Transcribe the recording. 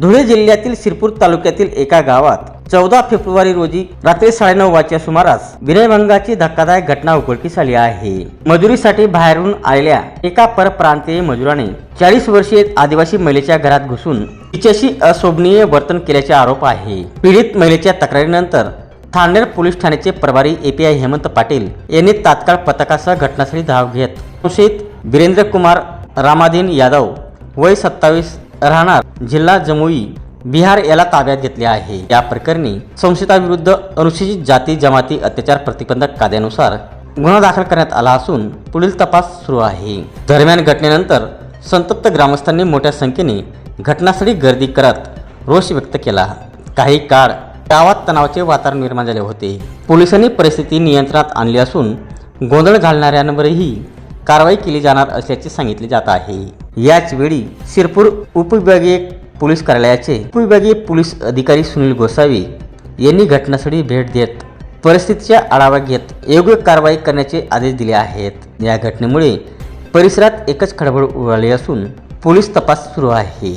धुळे जिल्ह्यातील शिरपूर तालुक्यातील एका गावात चौदा फेब्रुवारी रोजी रात्री साडेनऊ वाजच्या सुमारास विनयभंगाची धक्कादायक घटना उघडकीस आली आहे. मजुरीसाठी बाहेरून आलेल्या एका परप्रांतीय मजुराने चाळीस वर्षीय आदिवासी महिलेच्या घरात घुसून तिच्याशी अशोभनीय वर्तन केल्याचे आरोप आहे. पीडित महिलेच्या तक्रारीनंतर थांडेर पोलीस ठाण्याचे प्रभारी एपीआय हेमंत पाटील यांनी तात्काळ पथकासह घटनास्थळी धाव घेत संशयित वीरेंद्र कुमार रामाधीन यादव वय सत्तावीस राहणार जिल्हा जमुई बिहार याला ताब्यात घेतले आहे. या प्रकरणी संशयिताविरुद्ध अनुसूचित जाती जमाती अत्याचार प्रतिबंधक कायद्यानुसार गुन्हा दाखल करण्यात आला असून पुढील तपास सुरू आहे. दरम्यान घटनेनंतर संतप्त ग्रामस्थांनी मोठ्या संख्येने घटनास्थळी गर्दी करत रोष व्यक्त केला. काही काळ गावात तणावाचे वातावरण निर्माण झाले होते. पोलिसांनी परिस्थिती नियंत्रणात आणली असून गोंधळ घालणाऱ्यांवरही कारवाई केली जाणार असल्याचे सांगितले जात आहे. याचवेळी शिरपूर उपविभागीय पोलीस कार्यालयाचे उपविभागीय पोलीस अधिकारी सुनील गोसावी यांनी घटनास्थळी भेट देत परिस्थितीचा आढावा घेत योग्य कारवाई करण्याचे आदेश दिले आहेत. या घटनेमुळे परिसरात एकच खळबळ उडाली असून पोलीस तपास सुरू आहे.